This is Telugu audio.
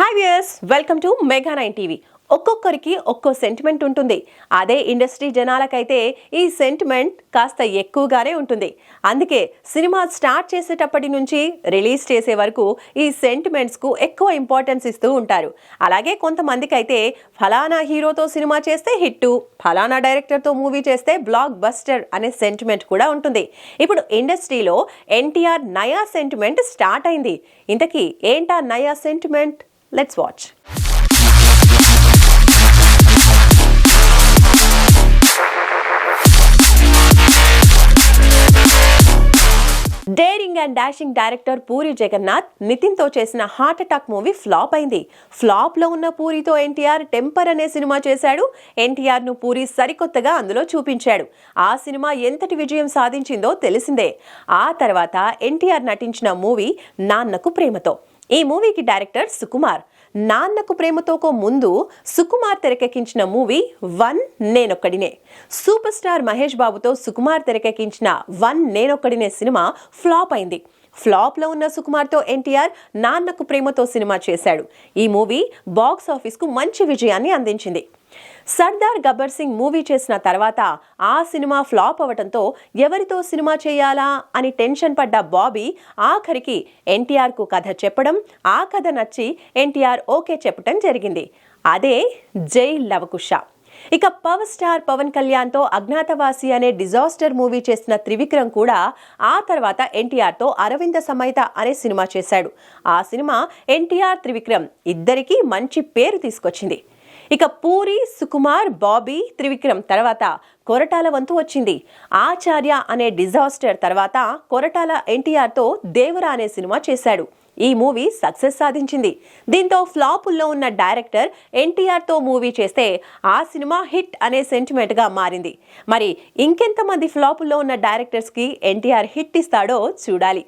Hi viewers welcome to mega nine TV ఒక్కొక్కరికి ఒక్కో సెంటిమెంట్ ఉంటుంది. అదే ఇండస్ట్రీ జనాలకైతే ఈ సెంటిమెంట్ కాస్త ఎక్కువగానే ఉంటుంది. అందుకే సినిమా స్టార్ట్ చేసేటప్పటి నుంచి రిలీజ్ చేసే వరకు ఈ సెంటిమెంట్స్కు ఎక్కువ ఇంపార్టెన్స్ ఇస్తూ ఉంటారు. అలాగే కొంతమందికి అయితే ఫలానా హీరోతో సినిమా చేస్తే హిట్టు ఫలానా డైరెక్టర్తో మూవీ చేస్తే బ్లాక్ బస్టర్ అనే సెంటిమెంట్ కూడా ఉంటుంది. ఇప్పుడు ఇండస్ట్రీలో ఎన్టీఆర్ నయా సెంటిమెంట్ స్టార్ట్ అయింది. ఇంతకీ ఏంటా నయా sentiment let's watch daring and dashing director Puri Jagannadh నితిన్తో చేసిన హార్ట్ అటాక్ మూవీ ఫ్లాప్ అయింది. ఫ్లాప్లో ఉన్న పూరితో ఎన్టీఆర్ టెంపర్ అనే సినిమా చేశాడు. ఎన్టీఆర్ను పూరి సరికొత్తగా అందులో చూపించాడు. ఆ సినిమా ఎంతటి విజయం సాధించిందో తెలిసిందే. ఆ తర్వాత ఎన్టీఆర్ నటించిన మూవీ నాన్నకు ప్రేమతో. ఈ మూవీకి డైరెక్టర్ సుకుమార్. నాన్నకు ప్రేమతోకో ముందు సుకుమార్ తెరకెక్కించిన movie one Nenokkadine. Super star Mahesh బాబుతో సుకుమార్ తెరకెక్కించిన వన్ నేనొక్కడినే సినిమా ఫ్లాప్ అయింది. ఫ్లాప్లో ఉన్న సుకుమార్తో ఎన్టీఆర్ నాన్నకు ప్రేమతో సినిమా చేశాడు. ఈ మూవీ బాక్స్ ఆఫీస్కు మంచి విజయాన్ని అందించింది. సర్దార్ గబ్బర్ సింగ్ మూవీ చేసిన తర్వాత ఆ సినిమా ఫ్లాప్ అవటంతో ఎవరితో సినిమా చేయాలా అని టెన్షన్ పడ్డ బాబీ ఆఖరికి ఎన్టీఆర్కు కథ చెప్పడం ఆ కథ నచ్చి ఎన్టీఆర్ ఓకే చెప్పడం జరిగింది. అదే జై లవకుష ఇక పవర్ స్టార్ పవన్ కళ్యాణ్తో అజ్ఞాతవాసి అనే డిజాస్టర్ మూవీ చేసిన త్రివిక్రమ్ కూడా ఆ తర్వాత ఎన్టీఆర్తో అరవింద సమేత అనే సినిమా చేశాడు. ఆ సినిమా ఎన్టీఆర్ త్రివిక్రమ్ ఇద్దరికీ మంచి పేరు తీసుకొచ్చింది. ఇక పూరి సుకుమార్ బాబీ త్రివిక్రమ్ తర్వాత కొరటాల వంతు వచ్చింది. ఆచార్య అనే డిజాస్టర్ తర్వాత కొరటాల ఎన్టీఆర్తో దేవరా అనే సినిమా చేశాడు. ఈ మూవీ సక్సెస్ సాధించింది. దీంతో ఫ్లాపుల్లో ఉన్న డైరెక్టర్ ఎన్టీఆర్తో మూవీ చేస్తే ఆ సినిమా హిట్ అనే సెంటిమెంట్గా మారింది. మరి ఇంకెంతమంది ఫ్లాపుల్లో ఉన్న డైరెక్టర్స్కి ఎన్టీఆర్ హిట్ ఇస్తాడో చూడాలి.